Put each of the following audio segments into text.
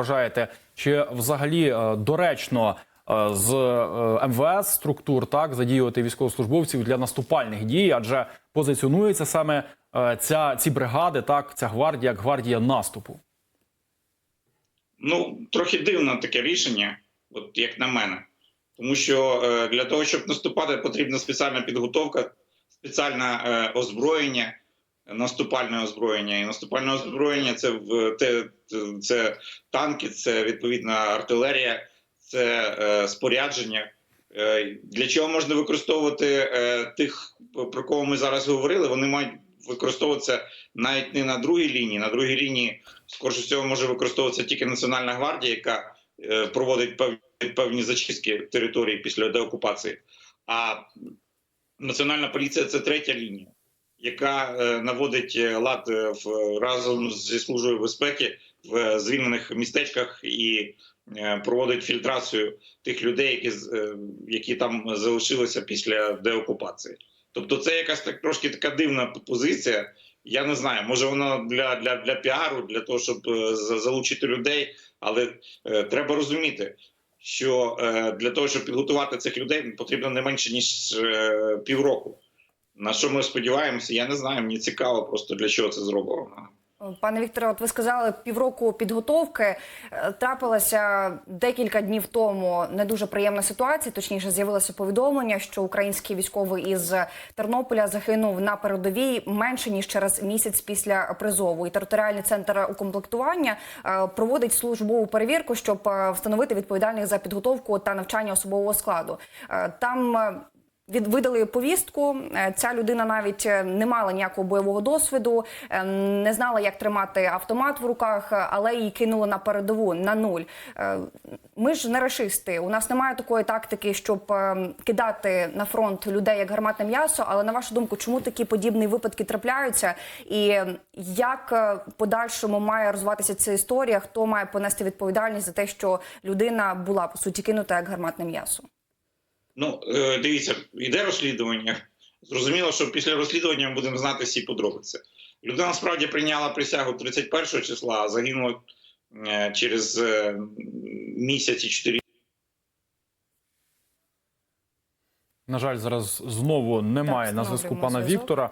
вважаєте, чи взагалі е, доречно е, з е, МВС структур так задіювати військовослужбовців для наступальних дій, адже позиціонується саме ця ці бригади, так ця гвардія, як гвардія наступу. Ну, трохи дивно таке рішення, от як на мене. Тому що для того, щоб наступати, потрібна спеціальна підготовка, спеціальне озброєння, наступальне озброєння. І наступальне озброєння це в те, це танки, це відповідна артилерія, це е, спорядження. Е, для чого можна використовувати е, тих, про кого ми зараз говорили? Вони мають використовуватися навіть не на другій лінії. На другій лінії, скоріше всього, може використовуватися тільки Національна гвардія, яка е, проводить певні, певні зачистки території після деокупації. А Національна поліція це третя лінія, яка е, наводить е, лад е, в разом зі службою безпеки в звільнених містечках і проводить фільтрацію тих людей, які, які там залишилися після деокупації. Тобто, це якась так трошки така дивна позиція. Я не знаю, може вона для, для, для піару, для того, щоб залучити людей, але е, треба розуміти, що е, для того, щоб підготувати цих людей, потрібно не менше ніж е, півроку. На що ми сподіваємося, я не знаю. Мені цікаво просто для чого це зроблено. Пане Вікторе, от ви сказали півроку підготовки. Е, Трапилася декілька днів тому не дуже приємна ситуація. Точніше, з'явилося повідомлення, що український військовий із Тернополя загинув на передовій менше ніж через місяць після призову. І територіальний центр укомплектування е, проводить службову перевірку, щоб е, встановити відповідальних за підготовку та навчання особового складу. Там від видали повістку. Е, Ця людина навіть е, не мала ніякого бойового досвіду, е, не знала, як тримати автомат в руках, але її кинули на передову на нуль. Ми ж не рашисти. У нас немає такої тактики, щоб кидати на фронт людей як гарматне м'ясо. Але на вашу думку, чому такі подібні випадки трапляються? І як подальшому має розвиватися ця історія? Хто має понести відповідальність за те, що людина була по суті кинута як гарматне м'ясо? Ну, е, дивіться, йде розслідування. Зрозуміло, що після розслідування ми будемо знати всі подробиці. Людина насправді прийняла присягу 31 числа, а загинула е, через е, місяць і 4 На жаль, зараз знову немає Так, на зв'язку пана зв'язок. Віктора.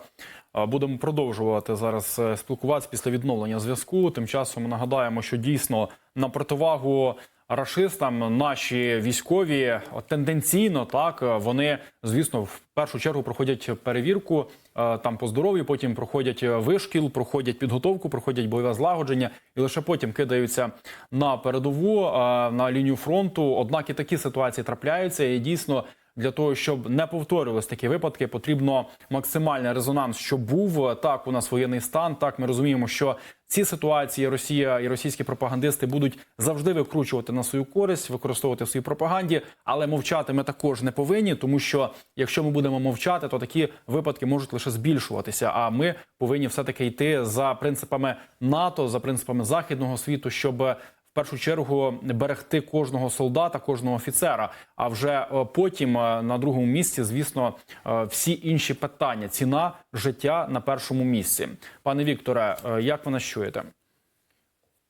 Будемо продовжувати зараз спілкуватися після відновлення зв'язку. Тим часом нагадаємо, що дійсно на противагу рашистам наші військові тенденційно так вони, звісно, в першу чергу проходять перевірку е, там по здоров'ю, потім проходять е, вишкіл, проходять підготовку, проходять бойове злагодження, і лише потім кидаються на передову е, на лінію фронту. Однак і такі ситуації трапляються, і дійсно для того, щоб не повторювались такі випадки, потрібно максимальний резонанс, щоб був так. У нас воєнний стан. Так ми розуміємо, що ці ситуації Росія і російські пропагандисти будуть завжди викручувати на свою користь, використовувати в своїй пропаганді, але мовчати ми також не повинні, тому що якщо ми будемо мовчати, то такі випадки можуть лише збільшуватися. А ми повинні все таки йти за принципами НАТО, за принципами західного світу, щоб першу чергу берегти кожного солдата, кожного офіцера. А вже е, потім е, на другому місці, звісно, е, всі інші питання. Ціна життя на першому місці. Пане Вікторе, як ви нас чуєте?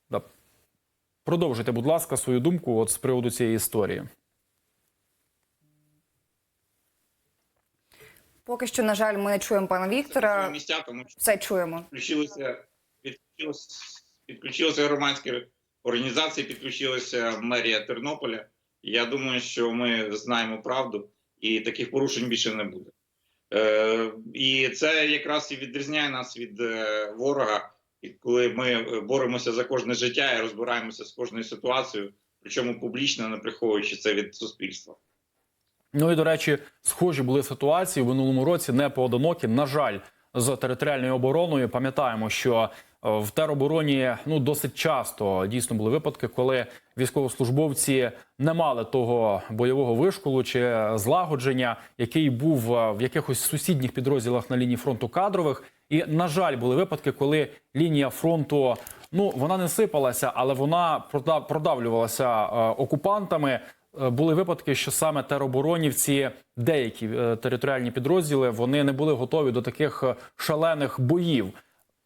Да. Продовжуйте, будь ласка, свою думку от з приводу цієї історії. Поки що, на жаль, ми не чуємо пана Віктора. місця, тому що Все чуємо. підключилися, підключилися, підключилися громадські організації, підключилася мерія Тернополя. Я думаю, що ми знаємо правду, і таких порушень більше не буде. Е, і це якраз і відрізняє нас від е, ворога, коли ми е, боремося за кожне життя і розбираємося з кожною ситуацією, причому публічно, не приховуючи це від суспільства. Ну і до речі, схожі були ситуації в минулому році не поодинокі. На жаль, з територіальною обороною пам'ятаємо, що в теробороні ну досить часто дійсно були випадки, коли військовослужбовці не мали того бойового вишколу чи злагодження, який був е, в якихось сусідніх підрозділах на лінії фронту кадрових. І на жаль, були випадки, коли лінія фронту ну вона не сипалася, але вона прода- продавлювалася е, окупантами. Е, Були випадки, що саме тероборонівці, деякі територіальні підрозділи, вони не були готові до таких шалених боїв.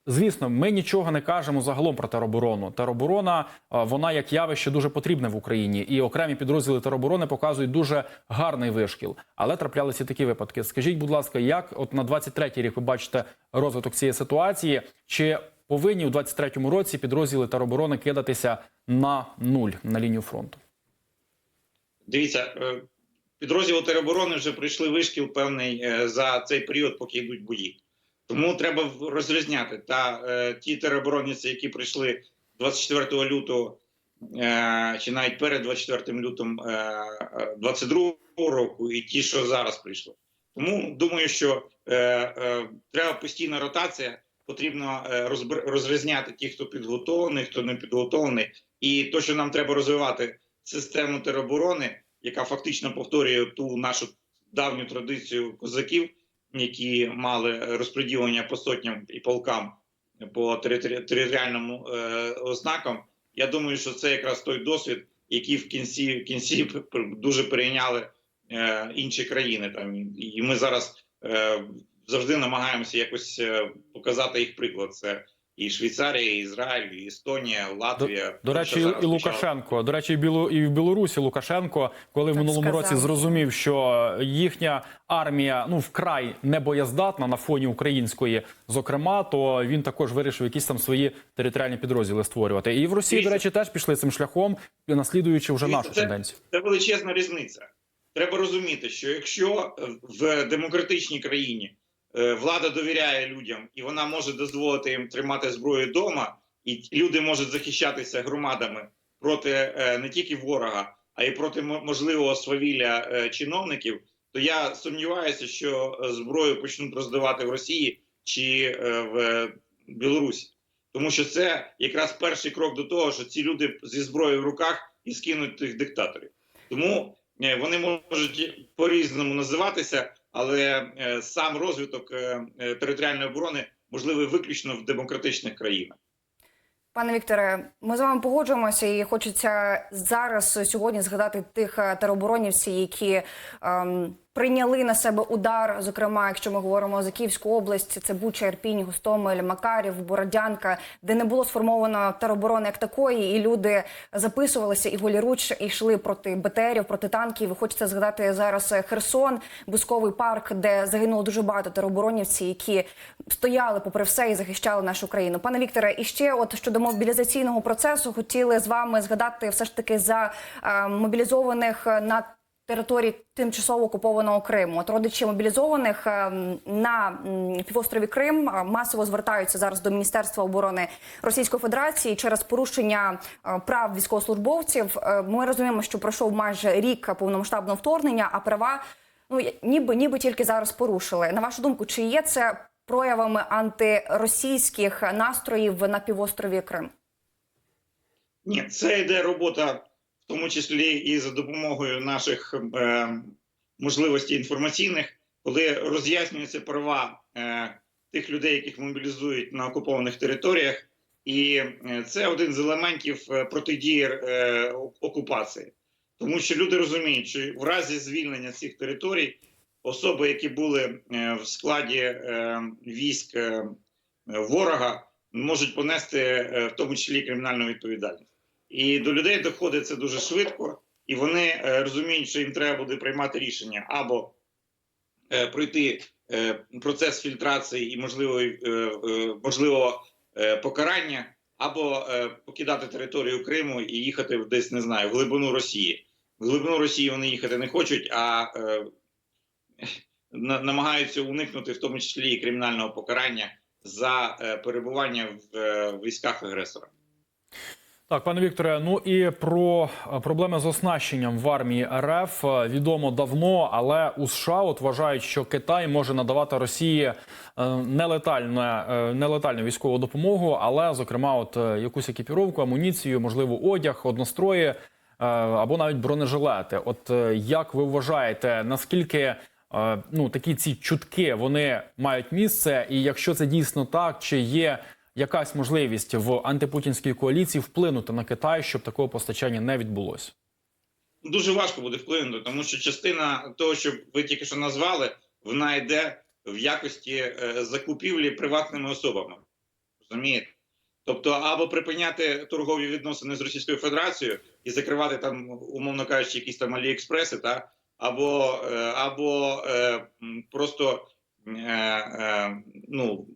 Звісно, ми нічого не кажемо загалом про тероборону. Тероборона е, вона як явище дуже потрібне в Україні, і окремі підрозділи тероборони показують дуже гарний вишкіл. Але траплялися такі випадки. Скажіть, будь ласка, як от на 23-й рік ви бачите розвиток цієї ситуації? Чи повинні у 23-му році підрозділи тероборони кидатися на нуль на лінію фронту? Дивіться, е, підрозділи тероборони вже пройшли вишкіл певний е, за цей період, поки йдуть бої. Тому треба розрізняти та е, ті тероборонівці, які прийшли 24 лютого е, чи навіть перед 24 лютом е, е, 22 року, і ті, що зараз прийшли. Тому думаю, що е, е, треба постійна ротація. Потрібно е, розрізняти ті, хто підготовлений, хто не підготовлений, і то, що нам треба розвивати систему тероборони, яка фактично повторює ту нашу давню традицію козаків, які мали розподілення по сотням і полкам по територіальним е, ознакам. Я думаю, що це якраз той досвід, який в кінці в кінці дуже перейняли е, інші країни. Там і- ми зараз е, завжди намагаємося якось показати їх приклад. Це і Швейцарія, і Ізраїль, і Естонія, Латвія. До Те, речі, і. Лукашенко. До речі, і Білу і в Білорусі Лукашенко, коли в минулому сказав. році зрозумів, що їхня армія ну вкрай небоєздатна на фоні української, зокрема, то він також вирішив якісь там свої територіальні підрозділи створювати. І в Росії, до речі, теж пішли цим шляхом, наслідуючи вже Дивіться, нашу це- тенденцію. Це величезна різниця. Треба розуміти, що якщо в демократичній країні влада довіряє людям і вона може дозволити їм тримати зброю вдома, і люди можуть захищатися громадами проти е, не тільки ворога, а й проти мо- можливого свавілля е, чиновників, то я сумніваюся, що е, зброю почнуть роздавати в Росії чи е, в Білорусі. Тому що це якраз перший крок до того, що ці люди зі зброєю в руках і скинуть тих диктаторів. Тому е, вони можуть по-різному називатися, але е, сам розвиток е, е, територіальної оборони можливий виключно в демократичних країнах. Пане Вікторе, ми з вами погоджуємося, і хочеться зараз сьогодні згадати тих тероборонівців, які ем, прийняли на себе удар. Зокрема, якщо ми говоримо за Київську область, це Буча, Ірпінь, Гостомель, Макарів, Бородянка, де не було сформовано тероборони як такої, і люди записувалися і голіруч йшли проти БТРів, проти танків. І Хочеться згадати зараз Херсон, Бусковий парк, де загинуло дуже багато тероборонівців, які стояли попри все і захищали нашу країну. Пане Вікторе, і ще от щодо мобілізаційного процесу, хотіли з вами згадати все ж таки за е, мобілізованих на території тимчасово окупованого Криму. От родичі мобілізованих е, на півострові Крим е, масово звертаються зараз до Міністерства оборони Російської Федерації через порушення е, прав військовослужбовців. Ми розуміємо, що пройшов майже рік повномасштабного вторгнення, а права ну ніби ніби тільки зараз порушили. На вашу думку, чи є це проявами антиросійських настроїв на півострові Крим? Ні, це йде робота, в тому числі і за допомогою наших е, можливостей інформаційних, коли роз'яснюються права е, тих людей, яких мобілізують на окупованих територіях, і е, це один з елементів е, протидії е, окупації, тому що люди розуміють, що в разі звільнення цих територій особи, які були е, в складі е, військ е, ворога, можуть понести в тому числі кримінальну відповідальність. І до людей доходить це дуже швидко, і вони е, розуміють, що їм треба буде приймати рішення або е, пройти е, процес фільтрації і можливо, е, е, можливо е, покарання, або покидати територію Криму і їхати десь не знаю, в глибину Росії. В глибину Росії вони їхати не хочуть, а на- намагаються уникнути в тому числі і кримінального покарання за перебування в військах агресора. Так, пане Вікторе, ну і про е, проблеми з оснащенням в армії РФ е, відомо давно, але у США от вважають, що Китай може надавати Росії е, нелетальну, е, військову допомогу, але зокрема, от якусь екіпіровку, амуніцію, можливо, одяг, однострої або навіть бронежилети. От як ви вважаєте, наскільки ну такі ці чутки вони мають місце, і якщо це дійсно так, чи є якась можливість в антипутінській коаліції вплинути на Китай, щоб такого постачання не відбулося? дуже важко буде вплинути, тому що частина того, що ви тільки що назвали, вона йде в якості е, закупівлі приватними особами. розумієте? Тобто, або припиняти торгові відносини з Російською Федерацією і закривати там, умовно кажучи, якісь там Аліекспреси, та або, е, або е, просто ну,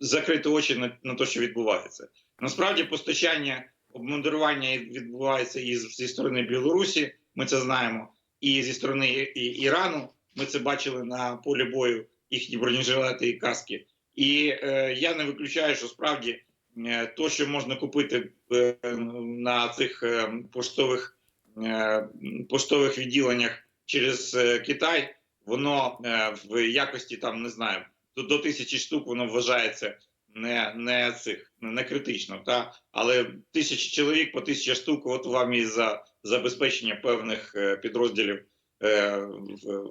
закрити очі на, на те, що відбувається. Насправді, постачання обмундирування відбувається і зі сторони Білорусі, ми це знаємо, і зі сторони Ірану. Ми це бачили на полі бою, їхні бронежилети і каски. І е, я не виключаю, що справді е, то, що можна купити е, на цих е, поштових, е, поштових відділеннях через е, Китай, воно е, в якості там не знаю до, до тисячі штук воно вважається не, не цих не критично. Та але тисячі чоловік по тисяча штук, от вам і за забезпечення певних е, підрозділів е,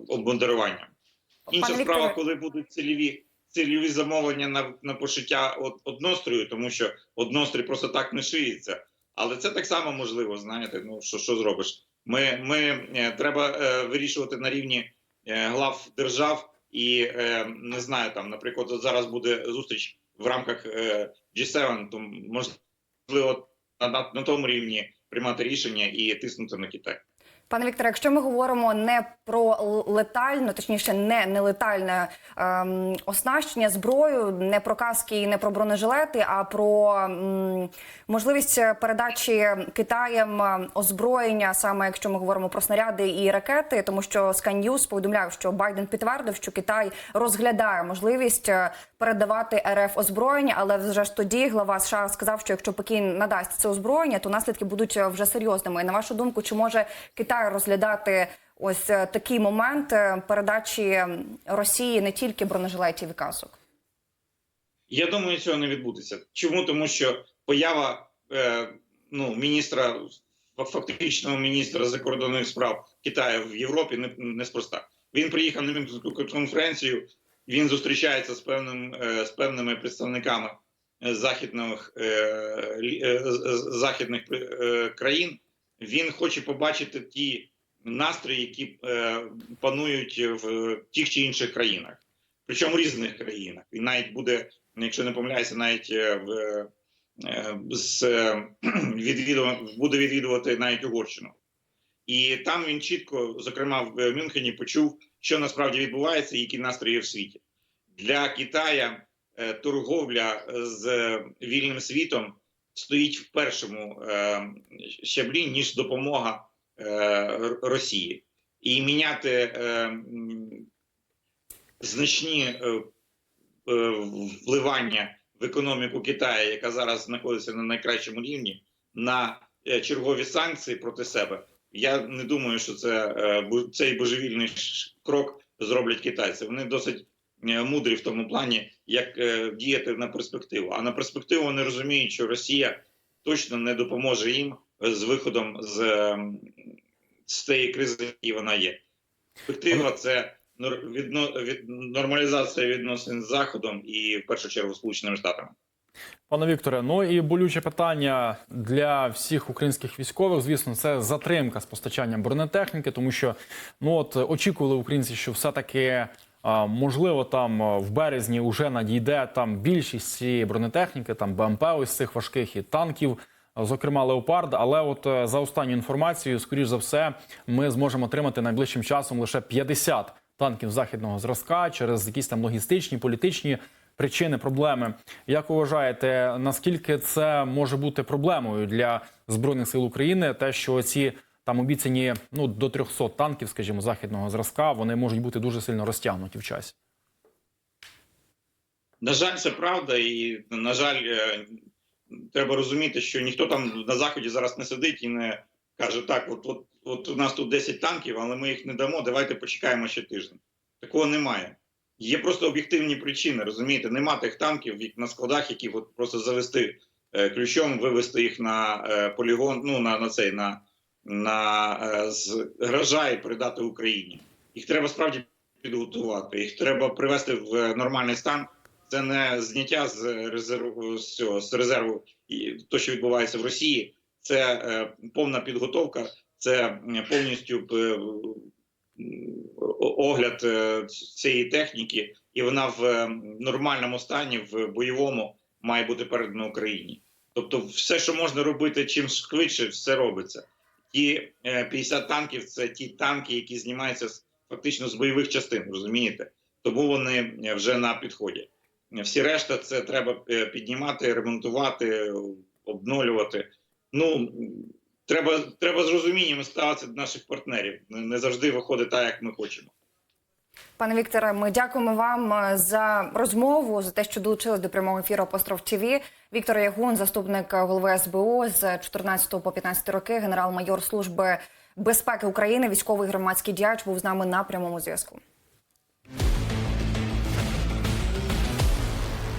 обмундируванням. Інша Пане справа, Вікторе. коли будуть цільові цільові замовлення на, на пошиття од, однострою, тому що однострій просто так не шиється. Але це так само можливо, знаєте. Ну що, що зробиш? Ми, ми е, треба е, вирішувати на рівні е, глав держав і е, не знаю, там, наприклад, от зараз буде зустріч в рамках е, G7, то можливо на, на, на тому рівні приймати рішення і тиснути на Китай. Пане Вікторе, якщо ми говоримо не про л- летальну, точніше, не нелетальне ем, оснащення зброю, не про каски і не про бронежилети, а про м, можливість передачі Китаєм е, озброєння, саме якщо ми говоримо про снаряди і ракети, тому що Sky News повідомляв, що Байден підтвердив, що Китай розглядає можливість е, передавати РФ озброєння, але вже ж тоді глава США сказав, що якщо Пекін надасть це озброєння, то наслідки будуть е, вже серйозними. І на вашу думку, чи може Китай розглядати ось е, такий момент е, передачі Росії не тільки бронежилетів і касок? Я думаю, цього не відбудеться. Чому? Тому що поява е, ну, міністра, фактичного міністра закордонних справ Китаю в Європі не, неспроста. Він приїхав на Мюнхенську конференцію, він зустрічається з, певним, е, з певними представниками е, західних, е, західних країн. Він хоче побачити ті настрої, які панують в тих чи інших країнах, причому різних країнах. І навіть буде якщо не помиляюся, навіть в з е, буде відвідувати навіть Угорщину. І там він чітко, зокрема в Мюнхені, почув, що насправді відбувається і які настрої в світі. Для Китая е, торговля з е, вільним світом стоїть в першому е, щаблі, ніж допомога е, Росії. І міняти е, значні е, е, вливання в економіку Китаю, яка зараз знаходиться на найкращому рівні, на е, чергові санкції проти себе. Я не думаю, що це е, цей божевільний крок зроблять китайці. Вони досить е, мудрі в тому плані, як е, діяти на перспективу. А на перспективу вони розуміють, що Росія точно не допоможе їм з виходом з, з цієї кризи, в якій вона є. Перспектива це від нормалізація відносин з Заходом і в першу чергу Сполученими Штатами. Пане Вікторе, ну і болюче питання для всіх українських військових, звісно, це затримка з постачанням бронетехніки, тому що ну от очікували українці, що все-таки можливо там в березні вже надійде там більшість цієї бронетехніки, там БМП ось цих важких і танків. Зокрема, леопард, але от е, за останню інформацією, скоріш за все, ми зможемо отримати найближчим часом лише 50 танків західного зразка через якісь там логістичні, політичні причини, проблеми. Як вважаєте, наскільки це може бути проблемою для збройних сил України? Те, що ці там обіцяні ну до 300 танків, скажімо, західного зразка, вони можуть бути дуже сильно розтягнуті в часі. На жаль, це правда, і на жаль, е, треба розуміти, що ніхто там на заході зараз не сидить і не каже: так, от, от, от у нас тут 10 танків, але ми їх не дамо. Давайте почекаємо ще тиждень. Такого немає. Є просто об'єктивні причини, розумієте, нема тих танків на складах, які от просто завести е, ключом, вивести їх на е, полігон, ну на, на цей на, на е, з гаража і передати Україні. Їх треба справді підготувати, їх треба привести в нормальний стан. Це не зняття з резерву з, цього, з резерву і то, що відбувається в Росії. Це повна підготовка, це повністю огляд е, цієї техніки, і вона в е, нормальному стані, в бойовому має бути передано Україні. Тобто, все, що можна робити чим швидше, все робиться. Ті е, 50 танків це ті танки, які знімаються фактично з бойових частин, розумієте? Тому вони е, вже на підході. Всі решта це треба е, піднімати, ремонтувати, обновлювати. Ну треба, треба з розумінням ставитися до наших партнерів. Не завжди виходить так, як ми хочемо. Пане Вікторе, ми дякуємо вам е, за розмову, за те, що долучились до прямого ефіру Апостроф ТВ. Віктор Ягун, заступник голови СБУ з 14 по 15 роки, генерал-майор служби безпеки України, військовий громадський діяч, був з нами на прямому зв'язку.